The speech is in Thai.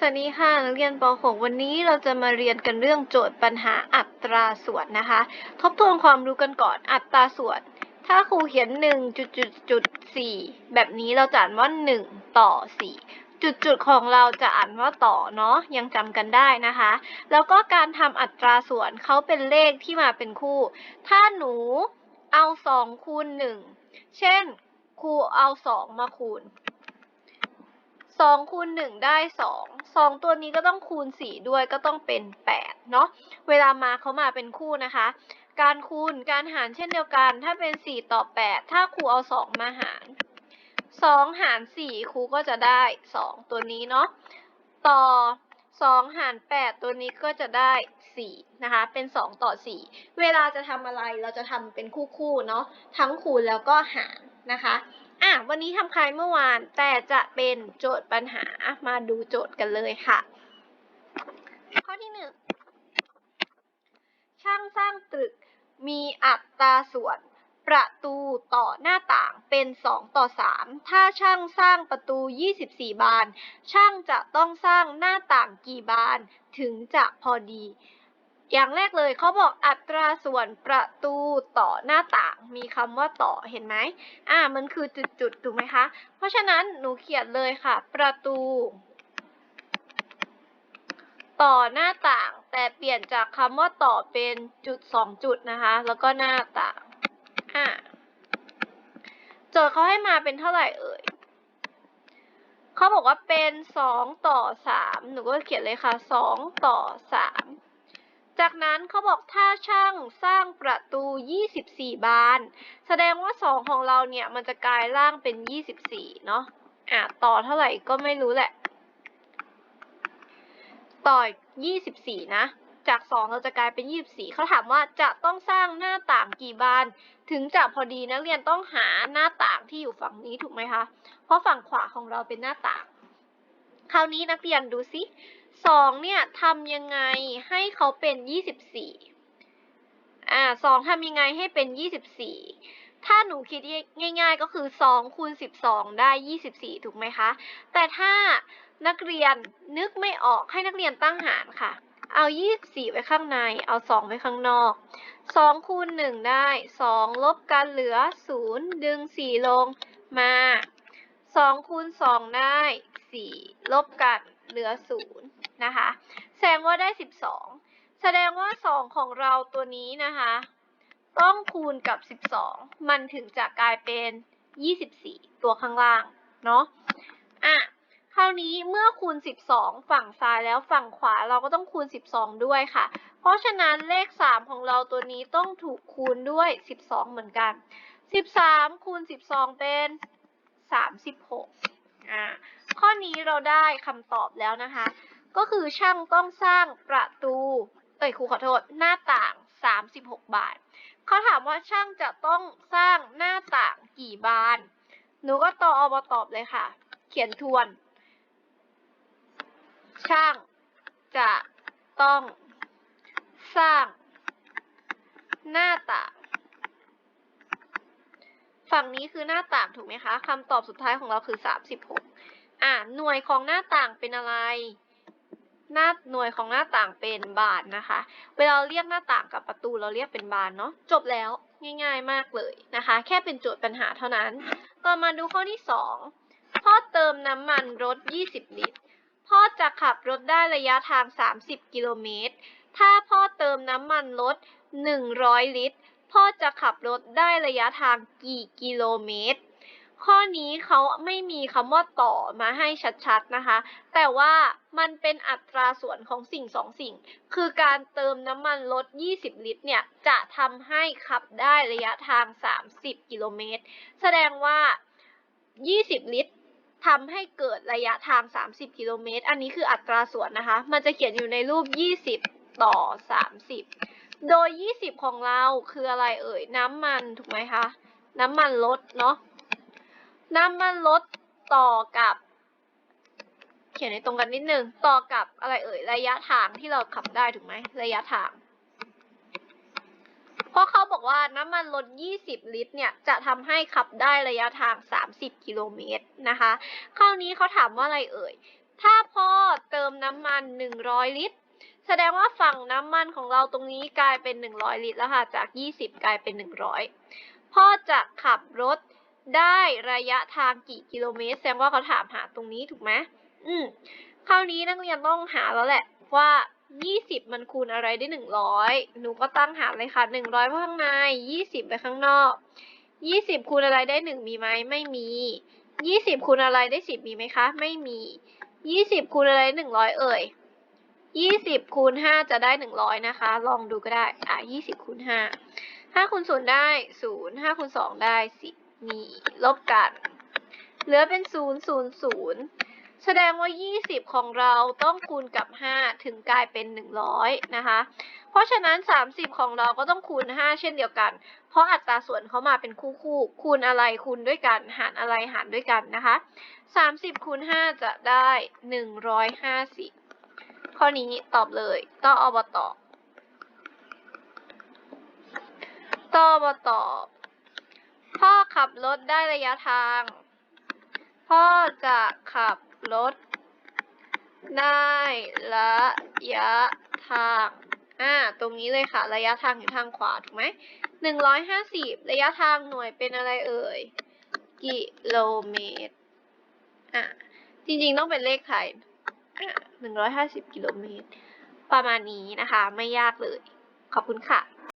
สวัสดีค่ะนักเรียนป .6 วันนี้เราจะมาเรียนกันเรื่องโจทย์ปัญหาอัตราส่วนนะคะ ทบทวนความรู้กันก่อนอัตราส่วน ถ้าครูเขียน1จุดจุดจุด4แบบนี้เราจะอ่านว่า 1 ต่อ 4 จุดจุดของเราจะอ่านว่าต่อเนาะยังจำกันได้นะคะ แล้วก็การทำอัตราส่วนเขาเป็นเลขที่มาเป็นคู่ ถ้าหนูเอา 2 คูณ 1 เช่นครูเอา 2 มาคูณ สองคูณหนึ่งได้สองสองตัวนี้ก็ต้องคูณสี่ด้วยก็ต้องเป็นแปดเนาะเวลามาเขามาเป็นคู่นะคะ การคูณการหารเช่นเดียวกัน ถ้าเป็นสี่ต่อแปดถ้าครูเอาสองมาหารสองหารสี่ครูก็จะได้สองตัวนี้เนาะต่อสองหารแปดตัวนี้ก็จะได้สี่นะคะเป็นสองต่อสี่เวลาจะทำอะไรเราจะทำเป็นคู่ๆเนาะทั้งคูณแล้วก็หารนะคะ อะวันนี้ทำคล้ายเมื่อวาน แต่จะเป็นโจทย์ปัญหามาดูโจทย์กันเลยค่ะ ข้อที่หนึ่งช่างสร้างตึกมีอัตราส่วนประตูต่อหน้าต่างเป็น 2 ต่อ 3 ถ้าช่างสร้างประตู 24 บาน ช่างจะต้องสร้างหน้าต่างกี่บานถึงจะพอดี อย่างแรกเลยเขาบอกอัตราส่วนประตูต่อหน้าต่าง มีคำว่าต่อเห็นไหมอ่า มันคือจุดๆถูกไหมคะ เพราะฉะนั้นหนูเขียนเลยค่ะ ประตู ต่อหน้าต่าง แต่เปลี่ยนจากคำว่าต่อเป็นจุดสองจุดนะคะ แล้วก็หน้าต่างอ่าโจทย์เขาให้มาเป็นเท่าไหร่เอ่ยเขาบอกว่าเป็นสองต่อสามหนูก็เขียนเลยค่ะสองต่อสาม จากนั้นเขาบอกถ้าช่างสร้างประตู 24 บาน แสดงว่า 2 ของเราเนี่ย มันจะกลายร่างเป็น 24 เนาะอะต่อเท่าไหร่ก็ไม่รู้แหละ ต่อ 24 นะ จาก 2 เราจะกลายเป็น 24 เขาถามว่าจะต้องสร้างหน้าต่างกี่บาน ถึงจะพอดีนักเรียนต้องหาหน้าต่างที่อยู่ฝั่งนี้ถูกไหมคะ เพราะฝั่งขวาของเราเป็นหน้าต่าง คราวนี้นักเรียนดูสิ สองเนี่ยทำยังไงให้เขาเป็นยี่สิบสี่อ่าสองทำยังไงให้เป็นยี่สิบสี่ถ้าหนูคิดง่าย ๆ ก็คือสองคูณสิบสองได้ยี่สิบสี่ถูกไหมคะ แต่ถ้านักเรียนนึกไม่ออกให้นักเรียนตั้งหารค่ะ เอายี่สิบสี่ไว้ข้างใน เอาสองไว้ข้างนอกสองคูณหนึ่งได้สองลบกันเหลือศูนย์ดึงสี่ลงมาสองคูณสองได้สี่ลบกันเหลือศูนย์ นะคะ แสดงว่าได้ 12 แสดงว่า 2 ของเราตัวนี้นะคะ ต้องคูณกับ 12 มันถึงจะกลายเป็น 24 ตัวข้างล่าง เนาะอะคราวนี้เมื่อคูณ 12 ฝั่งซ้ายแล้วฝั่งขวาเราก็ต้องคูณ 12 ด้วยค่ะ เพราะฉะนั้นเลข 3 ของเราตัวนี้ต้องถูกคูณด้วย 12 เหมือนกัน 13 คูณ 12 เป็น 36อ่าข้อนี้เราได้คำตอบแล้วนะคะ ก็คือช่างต้องสร้างประตู เอ้ยครูขอโทษ หน้าต่าง 36 บานเขาถามว่าช่างจะต้องสร้างหน้าต่างกี่บาน หนูก็ตออบตอบเลยค่ะ เขียนทวน ช่างจะต้องสร้าง หน้าต่าง ฝั่งนี้คือหน้าต่างถูกไหมคะคำตอบสุดท้ายของเราคือ 36อ่าหน่วยของหน้าต่างเป็นอะไร หน้าหน่วยของหน้าต่างเป็นบานนะคะ เวลาเรียกหน้าต่างกับประตูเราเรียกเป็นบานเนาะ จบแล้วง่ายๆมากเลยนะคะ แค่เป็นโจทย์ปัญหาเท่านั้น ต่อมาดูข้อที่ 2 พ่อเติมน้ำมันรถ 20 ลิตร พ่อจะขับรถได้ระยะทาง 30 กิโลเมตร ถ้าพ่อเติมน้ำมันรถ 100 ลิตร พ่อจะขับรถได้ระยะทางกี่กิโลเมตร ข้อนี้เขาไม่มีคำว่าต่อมาให้ชัดๆนะคะ แต่ว่ามันเป็นอัตราส่วนของสิ่งสองสิ่ง คือการเติมน้ำมันรถ20 ลิตรเนี่ย จะทำให้ขับได้ระยะทาง 30 กิโลเมตร แสดงว่า 20 ลิตรทำให้เกิดระยะทาง 30 กิโลเมตร อันนี้คืออัตราส่วนนะคะ มันจะเขียนอยู่ในรูป 20 ต่อ 30 โดย 20 ของเราคืออะไรเอ่ย น้ำมันถูกไหมคะ น้ำมันรถเนาะ น้ำมันลดต่อกับ เขียนในตรงกันนิดนึง ต่อกับอะไรเอ่ย ระยะทางที่เราขับได้ถูกไหม ระยะทาง เพราะเขาบอกว่าน้ำมันลด 20 ลิตร เนี่ย จะทำให้ขับได้ระยะทาง 30 กิโลเมตรนะคะ คราวนี้เขาถามว่าอะไรเอ่ย ถ้าพ่อเติมน้ำมันหนึ่งร้อยลิตรแสดงว่าฝั่งน้ำมันของเราตรงนี้กลายเป็นหนึ่งร้อยลิตรแล้วค่ะ จากยี่สิบกลายเป็นหนึ่งร้อยพ่อจะ ได้ระยะทางกี่กิโลเมตร แสดงว่าเขาถามหาตรงนี้ถูกไหมอืมคราวนี้นักเรียนต้องหาแล้วแหละว่า20มันคูณอะไรได้100หนูก็ตั้งหาเลยค่ะ100ไว้ข้างใน20ไปข้างนอก20คูณอะไรได้1มีไหมไม่มี20คูณอะไรได้10มีไหมคะ ไม่มี20คูณอะไรได้100เอ่ย20คูณ5จะได้100นะคะ ลองดูก็ได้ อะ20คูณ5 5คูณ0ได้0 5คูณ2ได้10 นี่ลบกัน เหลือเป็น 0 0 0 แสดงว่า 20 ของเราต้องคูณกับ 5 ถึงกลายเป็น 100 นะคะ เพราะฉะนั้น 30 ของเราก็ต้องคูณ 5 เช่นเดียวกัน เพราะอัตราส่วนเขามาเป็นคู่คู่คูณอะไรคูณด้วยกัน หารอะไรหารด้วยกันนะคะ 30คูณ5จะได้ 150 ข้อนี้ตอบเลยต้องอบตต่อบตอบ พ่อขับรถได้ระยะทาง พ่อจะขับรถได้ระยะทาง อ่า ตรงนี้เลยค่ะ ระยะทางอยู่ทางขวา ถูกไหม หนึ่งร้อยห้าสิบระยะทางหน่วยเป็นอะไรเอ่ย กิโลเมตร อ่าจริงๆต้องเป็นเลขไทยอ่าหนึ่งร้อยห้าสิบกิโลเมตร ประมาณนี้นะคะ ไม่ยากเลย ขอบคุณค่ะ